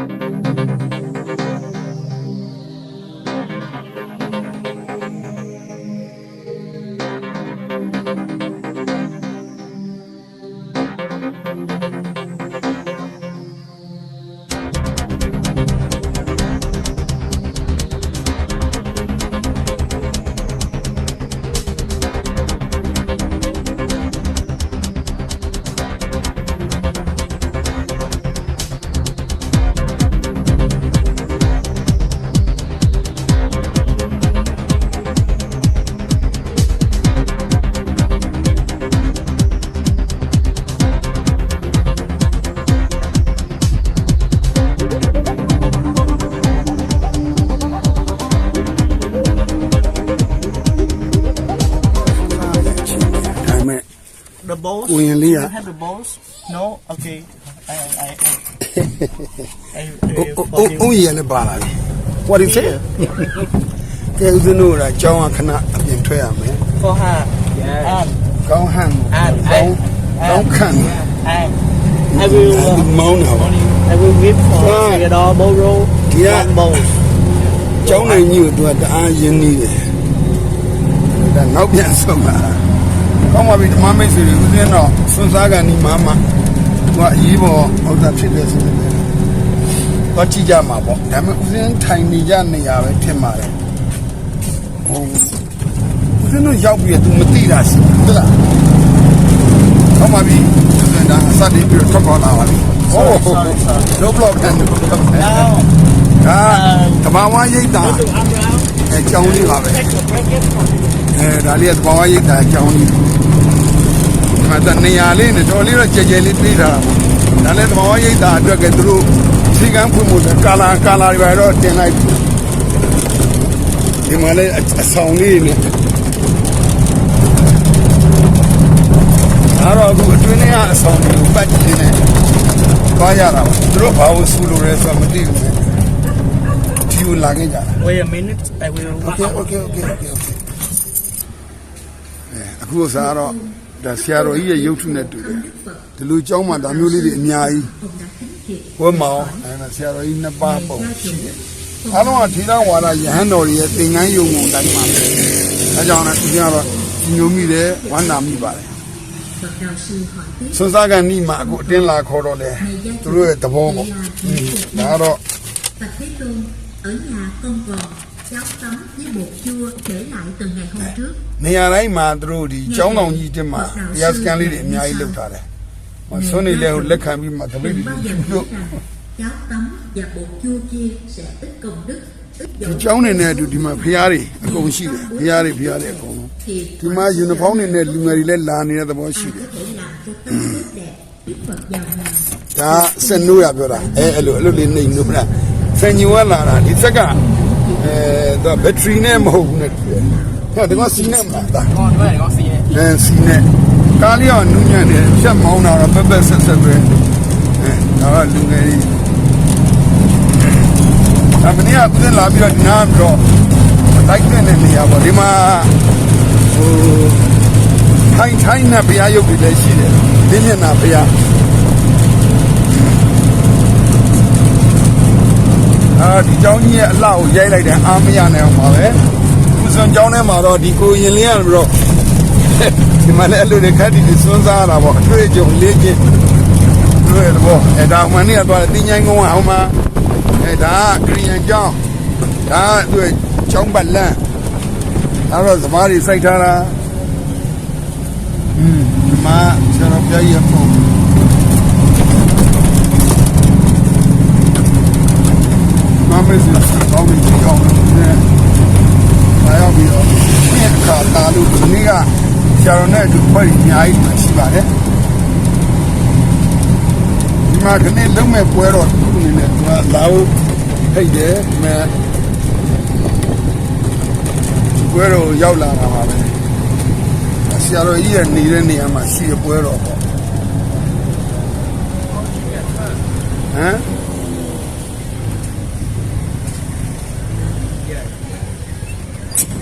ဒါ balls. Ui, Lia. You have the balls? No. Okay. I I I. I, I, အိုးအိုးရလည်းပါလာပြီ What is it ကဲဦးဇင်းတို့ကကြောင်းကခဏအပြင်ထွက်ရမယ် for her. Yeah. And ကောင်းဟန် and ကောင်း and ကောင်းခံ and I will. ဒီ Uh, မောင်းတာပါ I will whip for Ah. Theodore Boro. Yeah. One balls. ကျောင်းနိုင်ကြီးကိုသူကတအားရင်းနေတယ်ဒါနောက်ပြန်ဆုံးလာတာ ကောင်းပါပြီဓမ္မမိတ်ဆွေတွေဦးဇင်းတော့စွန်းစားကန်ဒီမှာမှသူကအရေးပေါ်ဥစ္စာဖြစ်တယ်ဆိုတယ်တော့ကြည့်ကြမှာပေါ့ဒါပေမဲ့ဦးဇင်းထိုင်နေကြနေရပဲထင်ပါတယ်ဟိုဦးဇင်းတို့ရောက်ပြီးတော့ तू မသိတာရှိဟုတ်လားကောင်းပါပြီဦးဇင်းဒါအစတင်ပြီးတော့ထွက်ပေါ်လာပါပြီ Sorry, sorry, sorry. no problem no problem Now, ဒါဓမ္မဝါရိတ်တာ to unround. အဲကြောင်းလေးပါပဲ Take the blanket from အဲဒါလေးကသဘာဝရိတ်တာအကြောင်းလေးဒီ မှာတနေရာလေးနဲ့တော်လေးတော့ကြဲကြဲလေးပြေးတာပေါ့ဒါလည်းသဘာဝရိတ်တာအတွက်ကသူတို့စီကန်းဖွင့်မှုကာလာကာလာတွေပါတော့တင်လိုက်ပြီဒီမှာလည်းအအဆောင်လေးနဲ့အားတော့အခုအတွင်းထဲကအဆောင်တွေကိုပတ်ကြည့်နေသွားရတာပေါ့သူတို့ဘာလို့ဆူလို့လဲဆိုတော့မသိဘူးလေဒီကိုလာခဲ့ကြတာ Wait a minute. I will. Okay, okay, okay, okay, okay. အဲအခုစားတော့ ဒါဆရာတော်ကြီးရဲ့ရုပ်ထုနဲ့တူတယ်ဒီလိုကြောင်းမှဒါမျိုးလေးတွေအများကြီးဝတ်မောင်အဲဒါဆရာတော်ကြီးနှစ်ပါးပုံရှိတယ်အားလုံးကထေရဝါဒယဟန်တော်တွေရဲ့သင်္ကန်းယုံပုံတိုင်းမှာပဲအဲကြောင့်လည်းသူကတော့ညိုမိတယ်ဝမ်းနာမိပါတယ် Phật đạo sư hỏi tiếp စွန်းစားကန်နီမှာအခုအတင်းလာခေါ်တော့လေသူတို့ရဲ့သဘောပေါ့ဒါကတော့ Bạch Thế Tôn ở nhà con còn cháo tấm với bột chua để lại từ ngày hôm trước နေရာတိုင်းမှာသူတို့ဒီကျောင်းတော်ကြီးတက်မှာတရားစကန်လေးတွေအများကြီးလုပ်ထားတယ်ဟိုဆွန်းနေလဲကိုလက်ခံပြီးမှတပိတ်တွေ đừng bao giờ ပြုတ် nghĩ rằng cháo tấm và bột chua kia sẽ ít công đức ít ဒီ dầu ကျောင်းနေနဲ့အတူဒီမှာဖျားတွေအကုန်ရှိတယ်ဖျားတွေဖျားတွေအကုန်လုံး thì ဒီမှာယူနီဖောင်းတွေနဲ့လူငယ်တွေလည်းလာနေတဲ့သဘောရှိတယ် có thể làm cho tâm tốt đẹp Đức Phật giàu nhà ဒါစက်နိုးရပြောတာအဲအဲ့လိုအဲ့လိုလေးနေနိုးတာစင်ညဝလာတာဒီစက်ကအဲ တော့ဘက်ထရီနဲ့မဟုတ်ဘူးနဲ့တူတယ်ဟဲ့ဒီကစီနဲ့မလားဒါ Con với lại con xì này. အဲစီနဲ့ကားလေးကနူးညံ့တယ်ဖြတ်မောင်းတာတော့ပက်ပက်ဆက်ဆက်ပဲအဲဒါကလူငယ်တွေဒါမင်းကပြန်လာပြီးတော့နားပြီးတော့လိုက်တဲ့နေရာပေါ့ဒီမှာဟိုထိုင်းထိုင်းနဲ့ဘုရားရုပ်တွေလည်းရှိတယ်ဒီမျက်နှာဘုရား အာဒီเจ้าကြီးရဲ့အလှကိုရိုက်လိုက်တယ်အားမရနိုင်အောင်ပါပဲခုစွန်เจ้าထဲမှာတော့ဒီကိုရင်လင်းရပြီးတော့ ဒီမှာလည်းအဲ့လိုတွေခက်တီတွေစွန်းစားရတာပေါ့အတွေ့အကြုံလေးချင်းတွေ့ရတော့အဲဒါမှနေရတော့တင်းချိုင်းကုန်းအောင်မှာအဲဒါကခရီးရန်ကျောင်းဒါတွေ့ကျောင်းပတ်လန်းဒါတော့သမားတွေစိုက်ထားတာอืมဒီမှာဆရာတော်ပြည့်ရဖို့ မမေ့စီကောင်းပြီကြောင်းတယ်ဒါရောက်ပြီးတော့ဒီအခါတာလို့ဒီနေ့ကဆရာတော်နဲ့အတူဖွဲ့အများကြီးရှိပါတယ်ဒီမှာခဏလုံးမဲ့ပွဲတော့သူ့အနေနဲ့သူကလာဖို့ဖိတ်တယ်ဒီမဲ့ပွဲတော့ရောက်လာတာပါပဲဆရာတော်ကြီးရဲ့နေတဲ့နေရာမှာရှိတဲ့ပွဲတော့ပေါ့ဟမ် Wait, wait, wait.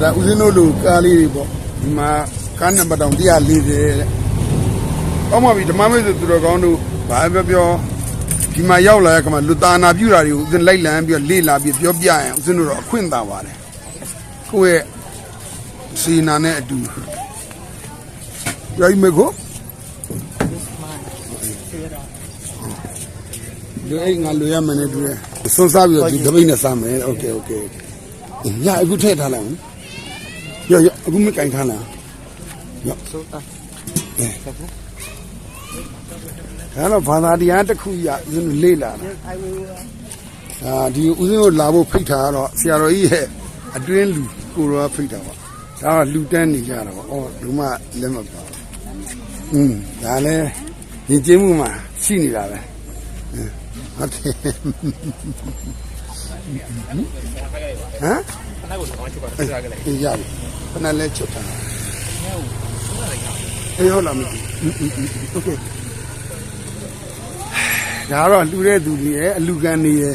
ဒါဦးဇင်းတို့လူကားလေးတွေပေါ့ဒီမှာကန်းနံပါတ်တောင်140တဲ့ကောင်းပါပြီဓမ္မမိတ်ဆွေသူတော်ကောင်းတို့ဘာပြောပြောဒီမှာရောက်လာရကမှလူသားနာပြုတာတွေကိုဦးဇင်းလိုက်လံပြီးတော့လေ့လာပြီးပြောပြရင်ဦးဇင်းတို့တော့အခွင့်သာပါတယ်ကိုယ့်ရဲ့စီနာနဲ့အတူပြောရမယ်ကို လူအိမ်ငါလူရမယ်နဲ့တူတယ်စွန်းစားပြီးတော့ဒီတပိတ်နဲ့စားမယ်โอเคโอเคညအခုထည့်ထားလိုက်ရောရောအခုမကင်ထားလားရော So, ah, ဒါတော့ဘာသာတရားတစ်ခုရဦးဇင်းတို့လေ့လာတာ I will. Uh, အာဒီဦးဇင်းတို့လာဖို့ဖိတ်တာကတော့ဆရာတော်ကြီးရဲ့အတွင်းလူကိုရောဖိတ်တာပါဒါကလူတန်းနေကြတာပါအော်လူမလက်မပါอืมဒါလည်းညီကျင်းမှုမှာရှိနေတာပဲအင်း ဟုတ်တယ်ဟမ်အေးရပြီခဏလဲချုပ်တာအေးဟုတ်လားမသိဘူးโอเคဒါတော့လှူတဲ့သူတွေရဲ့အလူကန်တွေရဲ့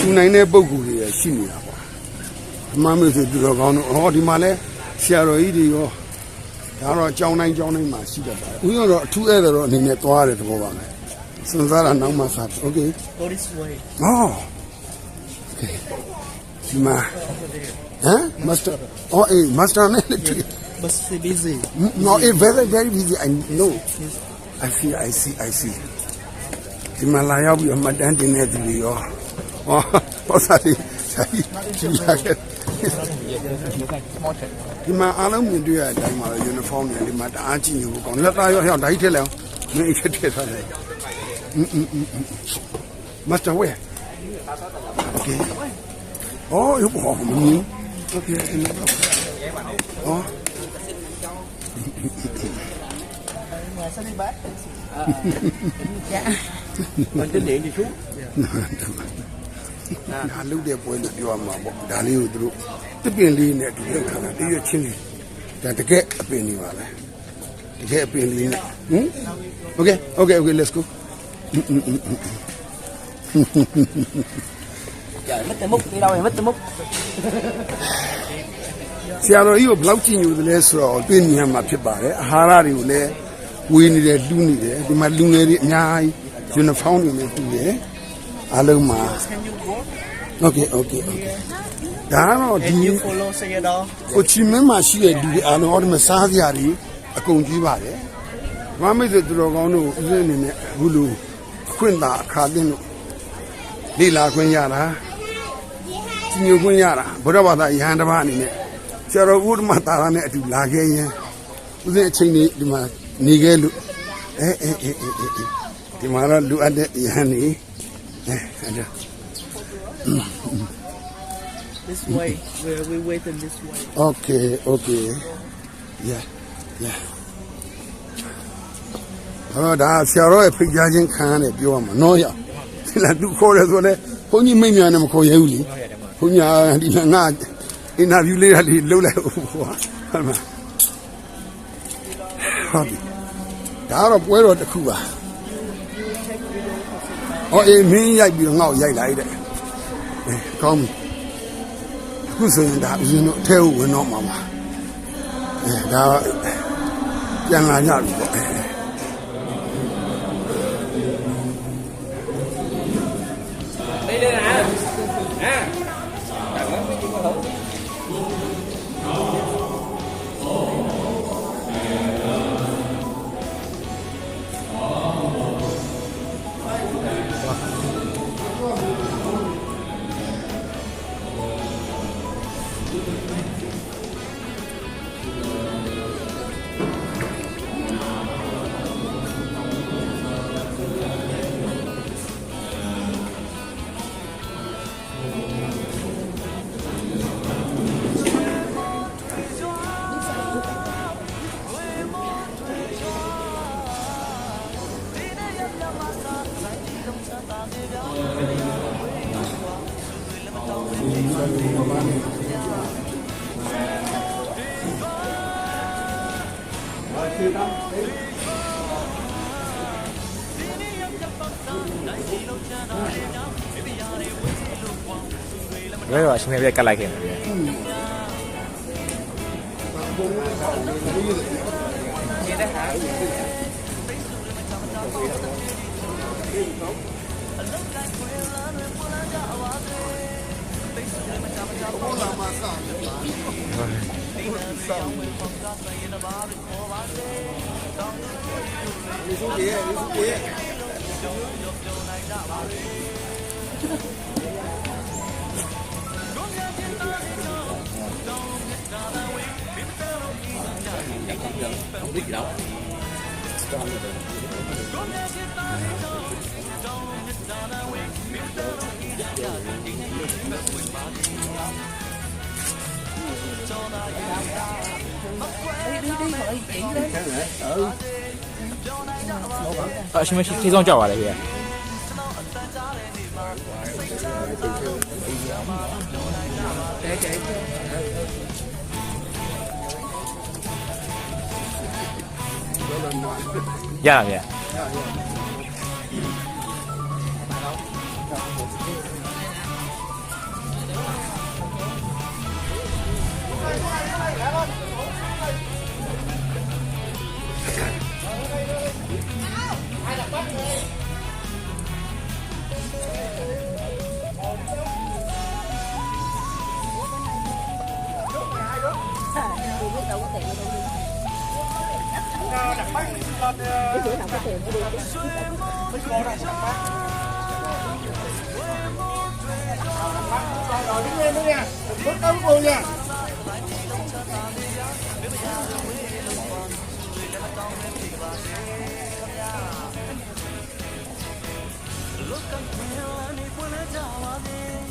လှူနိုင်တဲ့ပုံကူတွေရဲ့ရှိနေတာပေါ့အမှန်မျိုးဆိုသူတော်ကောင်းတို့ဟောဒီမှာလဲဆရာတော်ကြီးတွေရောဒါတော့ကြောင်းတိုင်းကြောင်းတိုင်းမှာရှိတတ်ပါတယ်ဦးရောတော့အထူးဧည့်သည်တော့အနေနဲ့သွားရတယ်သဘောပါမယ် စဉ်းစားတာနောက်မှစား Okay What is way Oh Okay ဒီမှာဟမ် master oh eh master နဲ့လက်တွေ့ must be busy no it very very busy i know i see i see i see ဒီမှာလာရောက်ပြီးအမှတ်တမ်းတင်တဲ့သူတွေရောဟောဟောစားပြီးဒီလာခဲ့ဒီမှာအားလုံးမြင်တွေ့ရတဲ့အတိုင်းမှာ uniform တွေဒီမှာတအားကြည့်နေဖို့ကောင်းလက်သားရောဟောဒါကြီးထက်လဲမင်းအချက်ထက်ထားတယ် Master where? Okay. Oh, you oh, me. Okay. in the block. Oh. Ngoài sao đi bác? Dạ. Mình tính điện thì xuống. ဒါလုတဲ့ပွဲလို့ပြောရမှာပေါ့ဒါလေးကိုသူတို့တပင်လေးနဲ့အတူလောက်ထားတာတရွက်ချင်းလေးဒါတကယ်အပင်လေးပါပဲတကယ်အပင်လေးနဲ့ဟမ် Okay okay okay let's go Trời, mất tay múc, đi đâu thì mất tay múc. ဆရာတော်ကြီးကိုဘယ်လောက်ကြည့်ညိုသလဲဆိုတော့တွေ့မြင်ရမှာဖြစ်ပါတယ်အာဟာရတွေကိုလည်းဝေးနေတယ်လူနေတယ်ဒီမှာလူငယ်တွေအများကြီးယူနီဖောင်းတွေနဲ့တူတယ်အားလုံးမှာ Can you go? Okay okay okay ဒါကတော့ဒီ And you follow say it all. ကိုချီမင်းမှာရှိတဲ့လူတွေအားလုံးဟောဒီမှာစားစရာတွေအကုန်ကြီးပါတယ်မမိတ်ဆွေသူတော်ကောင်းတို့ဦးဇင်းအနေနဲ့အခုလိုအ ခွင့်သာအခါသိလို့လေ့လာခွင့်ရတာညိုခွင့်ရတာဘုရားဘာသာယဟန်တစ်ပါးအနေနဲ့ဆရာတော်ဥဒ္ဓမသာရနဲ့အတူလာခဲ့ရင်ဦးဇင်းအချိန်လေးဒီမှာနေခဲ့လို့အဲအဲအဲအဲအဲဒီမှာတော့လူအပ်တဲ့ယဟန်နေအဲအဲ့ဒါ This way. Where we wait in this way. Okay, okay. Yeah, yeah. အော်ဒါဆရာတော်ရဲ့ဖိတ်ကြားခြင်းခံရတယ်ပြောရမှာနော်ရဒီလားသူခေါ်တယ်ဆိုလဲဘုန်းကြီးမိတ်များနဲ့မခေါ်ရဘူးလေဘုန်းကြီးဒီမှာငါအင်တာဗျူးလေးလေးလုပ်လိုက်ဦးဟောဟုတ်မှာဟုတ်ပြီဒါကတော့ပွဲတော်တစ်ခုပါဟောအေးမင်းရိုက်ပြီးတော့ငါ့ကိုရိုက်လိုက်တဲ့အဲကောင်းပြီအခုဆိုရင်ဒါဦးဇင်းတို့အထဲကိုဝင်တော့မှာပါအဲဒါပြန်လာကြပြီပေါ့ အဲ တော့အရှင်ပြပြကတ်လိုက်ခဲ့ Không biết gì đâu À, xin mời chị thấy con chào lại kìa Cái cái Yeah yeah. gì ạ? Hãy subscribe cho kênh Ghiền Mì Gõ Để không bỏ lỡ những video hấp dẫn Đảng Bắc mình lên mình có Đảng Bắc rồi đứng đi quên hết ra hòa bình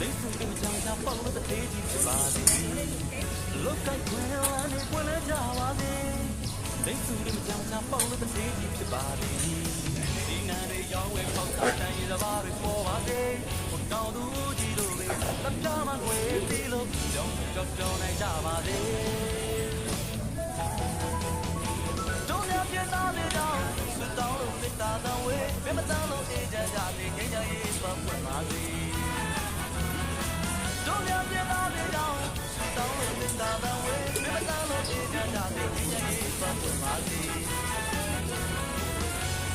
đến xung quanh chẳng ra phong nó thật thế thì chỉ မဆောင်းပါဆောင်းဒီစုကြီးရဲ့ဒီစုကြီးရဲ့အရှင်မရှိသေးဆုံးကြောက်ပါလေဗျာတဲတဲရတာဗျာရှင်မ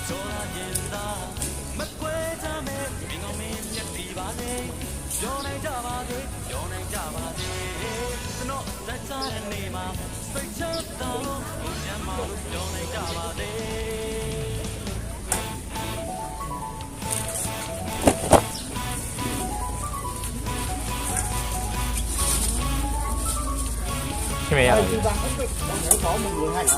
做那人啦，乜鬼渣咩？面我面一皮把地，有你渣把地，有你渣把地。真我在渣人你嘛，谁知道？我想嘛，有你渣把地。Cái mẹ. Ba, có một người hay là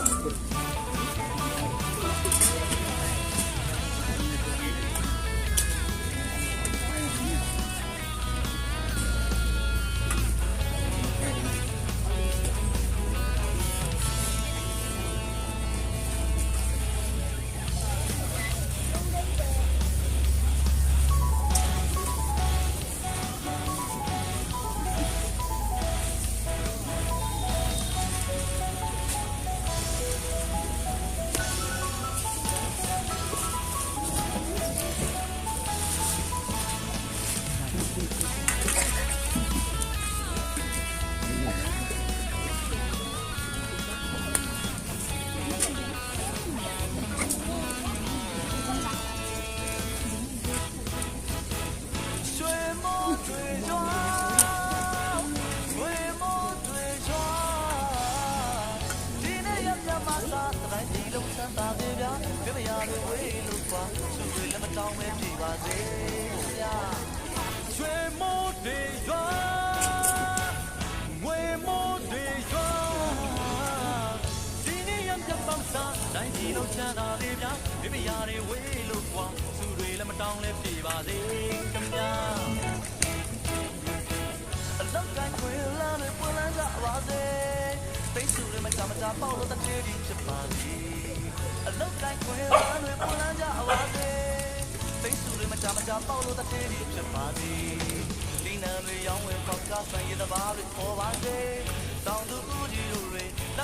တ်ဆူတွေမကြမကြပေါ့လို့တည်းတည်းဖြစ်ပါစေဒီနံတွေရောင်းဝယ်ပေါက်ကဆိုင်ရတဲ့ဘာတွေခေါ်ပါစေတောင်သူဦးကြီးတို့တွေလ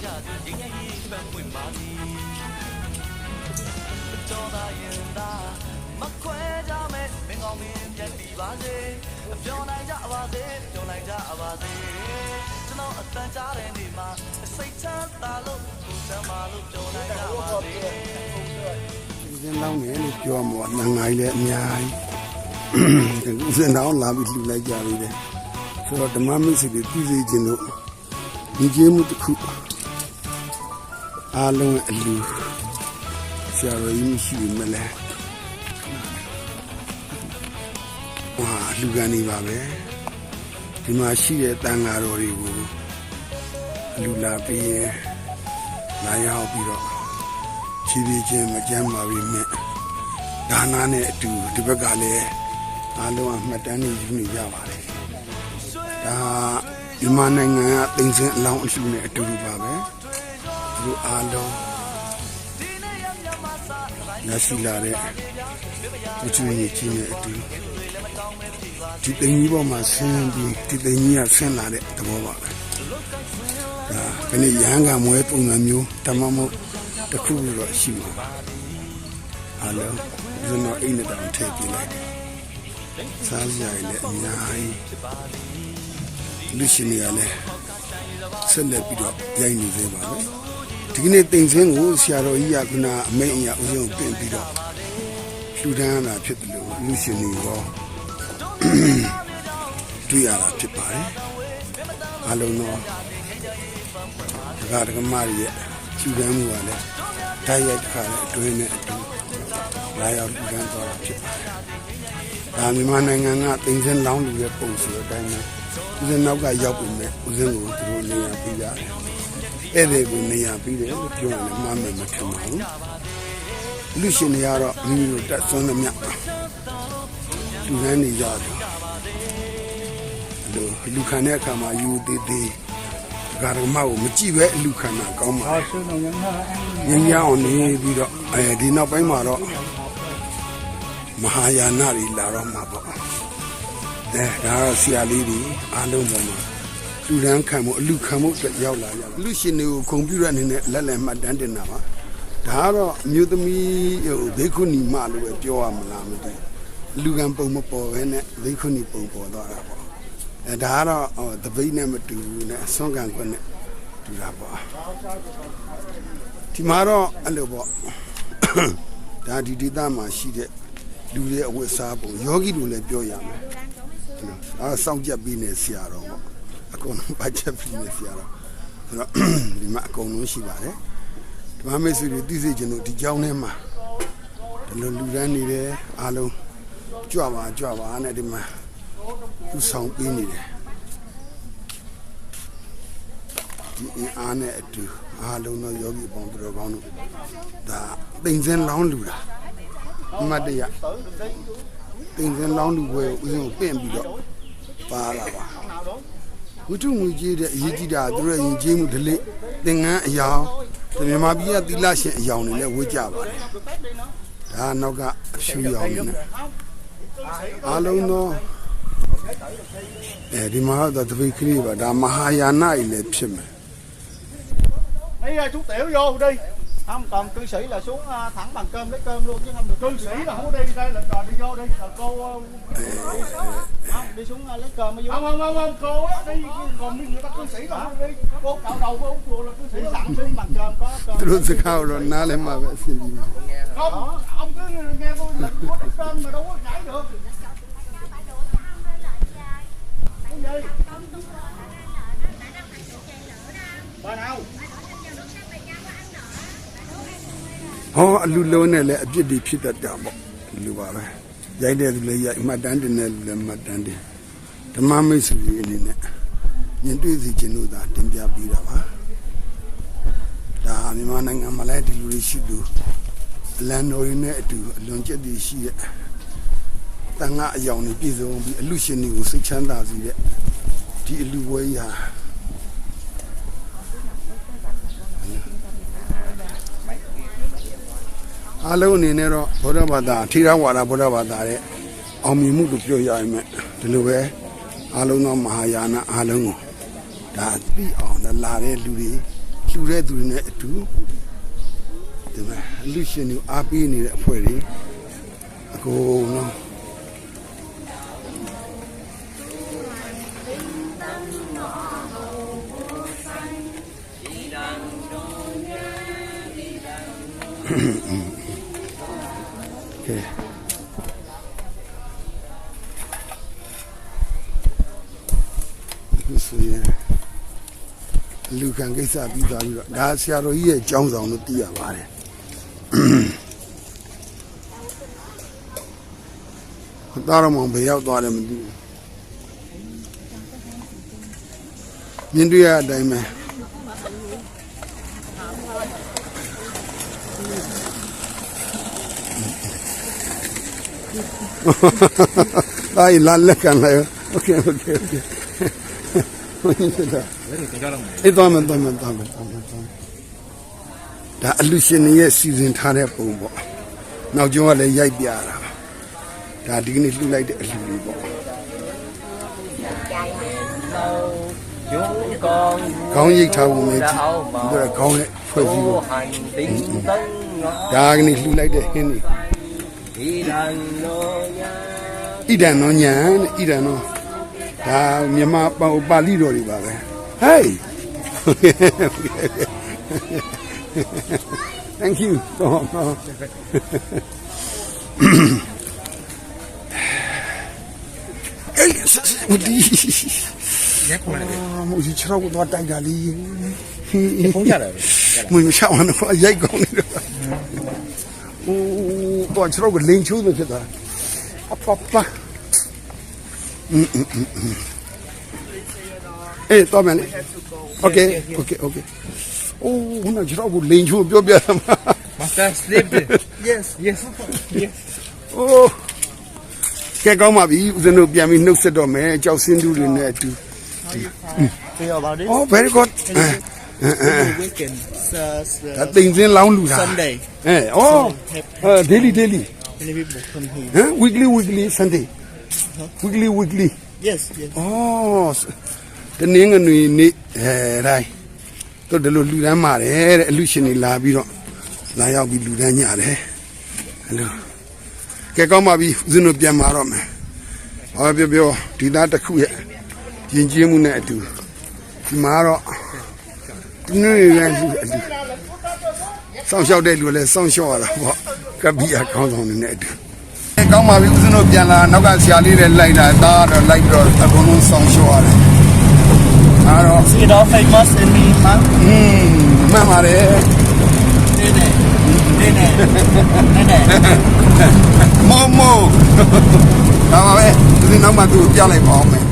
က်ပြမဝေးပြီးလို့ကြော်ကြော်ကြော်နိုင်ကြပါစေတို့မြန်ပြသားတွေကြောင့်သူတောင်းလို့မြတ်တာတန်ဝေးမိပတန်လို့အေးနေကြတဲ့ငြိမ်းချမ်းရေးပန်းပွင့်ပါစေတို့မြန်ပြသားတွေကြောင့်တောင်းလို့မြတ်တာတန်ဝေးမိမတန်လို့အေးကြကြသူငြိမ်းချမ်းရေးပန်းပွင့်ပါသည်ကြောသာရင်သာမခွဲကြမဲ့မင်းကောင်းမင်းပြတ်ပြီးပါစေပြောနိုင်ကြပါစေပြောနိုင်ကြပါစေကျွန်တော်အတန်ကြားတဲ့နေ့မှာစိတ်ချမ်းသာလို့ကိုယ်ချမ်းသာလို့ပြောနိုင်ကြပါစေဒီစင်လောင်းနေလို့ပြောမှာငငိုင်းလည်းအများကြီးဒီစင်တောင်းလာပြီးလှူလိုက်ကြပြီလေဆိုတော့ဓမ္မမိတ်ဆွေတွေပြည်စေခြင်းလို့ဒီကျေးမှုတစ်ခု အားလုံးအလူဆရာတော်ကြီးမရှိဘူးမလဲဟာလူကနေပါပဲဒီမှာရှိတဲ့တန်ဃာတော်တွေကိုအလူလာပြီးရင်လာရောက်ပြီးတော့ဖြည်းဖြည်းချင်းမကြမ်းပါပြီမြတ်ဒါနာနဲ့အတူဒီဘက်ကလည်းအားလုံးအမှတ်တမ်းတွေယူနေကြပါတယ်ဒါမြန်မာနိုင်ငံကတင်စင်အလောင်းအလှနဲ့အတူတူပါပဲ သူတို့အားလုံးရရှိလာတဲ့ဝချွေးကြီးနဲ့အတူဒီတင်ကြီးပေါ်မှာဆင်းပြီးဒီတင်ကြီးကဆင်းလာတဲ့သဘောပါပဲဒါခဏရဟန်းကမွဲပုံစံမျိုးတမမို့တစ်ခုတော့ရှိမှာအားလုံးဒီတော့အိမ်နဲ့တောင်ထည့်ပြလိုက်တယ်စားစရာတွေလည်းအများကြီးလူရှင်တွေကလည်းဆက်လက်ပြီးတော့ရိုက်နေသေးပါပဲ ဒီကနေ့တင်စင်းကိုဆရာတော်ကြီးကခုနအမိန့်အရာဥစဉ်ကိုပြင်ပြီးတော့လှူဒန်းရတာဖြစ်တယ်လို့လူရှင်တွေရောတွေ့ရတာဖြစ်ပါတယ်အားလုံးတော့ဒကာဒကမတွေရဲ့ကျူတန်းမှုကလည်းတိုက်ရိုက်တစ်ခါနဲ့အတွင်းနဲ့အတူလာရောက်ကျူတန်းသွားတာဖြစ်ပါတယ်ဒါမြန်မာနိုင်ငံကတင်စင်းလောင်းလူရဲ့ပုံစံအတိုင်းပဲဦးစင်းနောက်ကရောက်ပြီမဲ့ဦးစင်းကိုသူတို့နေရာပြီးကြတယ် အဲ့ဒီကိုနေရာပြီးတယ်လို့ပြောရင်လည်းမှားမယ်မထင်ပါဘူးလူရှင်တွေကတော့မိမိတို့တက်ဆုံးသမျှလူရန်နေကြတယ်လူလူခံတဲ့အခါမှာယူသေးသေးဒါကဓမ္မကိုမကြည့်ပဲအလူခံတာကောင်းပါဟုတ်ဆုံးတော့ငင်းငင်းအောင်နေပြီးတော့အဲဒီနောက်ပိုင်းမှာတော့မဟာယာနတွေလာတော့မှာပေါ့အဲဒါတော့ဆရာလေးတွေအားလုံးပေါ်မှာ လူရန်ခံမှုအလူခံမှုအတွက်ရောက်လာကြတာလူရှင်တွေကိုခုံပြရအနေနဲ့လက်လက်မှတ်တမ်းတင်တာပါဒါကတော့အမျိုးသမီးဟိုဘေခုနီမလို့ပဲပြောရမလားမသိဘူးလူကံပုံမပေါ်ပဲနဲ့ဘေခုနီပုံပေါ်သွားတာပေါ့အဲဒါကတော့ဟိုတပိတ်နဲ့မတူဘူးနဲ့ဆွမ်းကံခွက်နဲ့တူတာပေါ့ဒီမှာတော့အဲ့လိုပေါ့ဒါဒီဒေသမှာရှိတဲ့လူတွေအဝတ်စားပုံယောဂီတို့လည်းပြောရမယ်အာစောင့်ကြပ်ပြီးနေဆရာတော်ပေါ့ အကုန်လုံးပတ်ချက်ပြီးနေဆရာတော်ဆိုတော့ဒီမှာအကုန်လုံးရှိပါတယ်ဒီမှာမိတ်ဆွေတွေသိစေချင်လို့ဒီကြောင်းထဲမှာဒီလိုလူရန်နေတယ်အားလုံးကြွပါကြွပါနဲ့ဒီမှာသူဆောင်ပေးနေတယ်ဒီအင်အားနဲ့အတူအားလုံးသောယောဂီပေါင်းသူတော်ကောင်းတို့ဒါတိမ်စင်းလောင်းလူတာအမတ်တရတိမ်စင်းလောင်းလူဘွယ်ကိုဦးဇင်းကိုပင့်ပြီးတော့ပါလာပါ ဝိတုငွေကြီးတဲ့အရေးကြီးတာသူတို့ရဲ့ယဉ်ကျေးမှုဓလေ့သင်္ကန်းအယောင်ဒီမြန်မာပြည်ကသီလရှင်အယောင်တွေလည်းဝေ့ကြပါတယ်ဒါနောက်ကအဖြူရောင်နေနဲ့အားလုံးသောအဲဒီမှာတော့တပိတ်ကလေးပါဒါမဟာယာနကြီးလည်းဖြစ်မယ် Đây là chú tiểu vô đi không còn cư sĩ là xuống à, thẳng bằng cơm lấy cơm luôn chứ không được cư sĩ. là không đi đây là rồi đi vô đi là cô à, không đi xuống à, lấy cơm mới vô. Không không không, không cô á đi còn đi người ta cư sĩ là không đi. Cô cạo đầu cô uống chùa là cư sĩ sẵn xuống bằng cơm có cơm. Luôn sẽ khao rồi na lên mà không ông cứ nghe tôi là có cơm mà đâu có cãi được. ဟောအလူလုံးနဲ့လည်းအပြစ်တွေဖြစ်တတ်တာပေါ့ဒီလိုပါပဲရိုက်တဲ့သူလည်းရိုက်မှတ်တမ်းတင်တဲ့လူလည်းမှတ်တမ်းတင်ဓမ္မမိတ်ဆွေတွေအနေနဲ့ညင်တွေ့စီခြင်းတို့သာတင်ပြပြီးတာပါဒါမြန်မာနိုင်ငံမှာလည်းဒီလူတွေရှိသူအလန်တော်ရင်းနဲ့အတူအလွန်ကျက်တွေရှိတဲ့တန်ငါအယောင်တွေပြည့်စုံပြီးအလူရှင်တွေကိုစိတ်ချမ်းသာစေတဲ့ဒီအလူဝဲရာ အားလုံးအနေနဲ့တော့ဗုဒ္ဓဘာသာထေရဝါဒဗုဒ္ဓဘာသာရဲ့အောင်မြင်မှုကိုပြောရရင်မဲ့ဒီလိုပဲအားလုံးသောမဟာယာနအားလုံးကိုဓဒါသိအောင်ဒါလာတဲ့လူတွေလှူတဲ့သူတွေနဲ့အတူဒီမှာအလူရှင်တွေအားပေးနေတဲ့အဖွဲ့တွေအကုန်လုံးကဲဒီဆိုရင် လူခံကိစ္စပြီးသွားပြီးတော့ဒါဆရာတော်ကြီးရဲ့အကြောင်းဆောင်လို့သိရပါတယ်။သားရမောင်ဘယ်ရောက်သွားတယ်မသိဘူး။မြင်တွေ့ရတဲ့အတိုင်းပဲ။ဒါကြီးလာလက်ခံလိုက်။ Okay okay okay ။ ဟုတ်ဖြစ်တာလက်တွေကြောက်လောက်မယ်အေးသွားမယ်သွားမယ်သွားမယ်သွားမယ်သွားမယ်ဒါအလူရှင်တွေရဲ့စီစဉ်ထားတဲ့ပုံပေါ့နောက်ကျောင်းကလည်းရိုက်ပြတာဒါဒီကနေ့လှူလိုက်တဲ့အလူတွေပေါ့ခေါင်းရိတ်ထားပုံပဲကြည့်ပြီးတော့ခေါင်းနဲ့ဖွဲ့စည်းပုံဒါကနေ့လှူလိုက်တဲ့ဟင်းတွေဣဒံနောညာဣဒံနောညာဣဒံနော ဒါမြန်မာပါပါဠိတော်တွေပါပဲဟေး Thank you တော့အေးဆက်ဆက်မဒီရက်ခုနကအာမို့ဒီခြေထောက်ကိုသွားတိုက်တာလေဖုန်းကြတယ်မင်းမရှောင်းတော့ရိုက်ကောင်းနေတော့အိုးတော့ခြေထောက်ကိုလိန်ချိုးနေဖြစ်သွားအပပ อืมอืมอืมအေးတော့မယ်လေโอเคโอเคโอเคအိုးဟိုခြေထောက်ကိုလိန်ချိုးပြောပြတယ်မှာ Master sleep Yes yes yes အိုးကဲကောင်းပါပြီဦးဇင်းတို့ပြန်ပြီးနှုတ်ဆက်တော့မယ်ကြောက်စင်းတူတွေနဲ့အတူ feel about it အော် very good weekend uh, ဒါတိမ်စင်းလောင်းလူတာ Sunday အဲအော်အဲ daily daily many people come here ဟမ် weekly weekly sunday Weekly weekly yes yes အော်တနင်္ဂနွေနေ့အဲတိုင်းတို့ဒီလိုလူတန်းမာတယ်တဲ့အလူရှင်တွေလာပြီးတော့လာရောက်ပြီးလူတန်းညတယ်ဟယ်လိုကဲကောင်းပါပြီဦးဇင်းတို့ပြန်มาတော့မယ်ဟောပြောပြောဒီသားတစ်ခုရဲ့ယဉ်ကျေးမှုနဲ့အတူဒီမှာတော့ဒီနေ့လည်းလူအတူစောင့်ရှောက်တဲ့လူလည်းစောင့်ရှောက်ရတာပေါ့ကပ္ပိယခေါင်းဆောင်နေတဲ့အတူ ကောင်းပါပြီဦးဇင်းတို့ပြန်လာနောက်ကဆရာလေးတွေလိုက်တာဒါကတော့လိုက်ပြီးတော့အကုန်လုံးဆောင်းရှော့ရတယ်အားတော့ see it all famous in me man อืมမှန်ပါတယ် nene nene nene မောမောဒါပါပဲဒီနောက်မှသူပြလိုက်ပါအောင်မယ်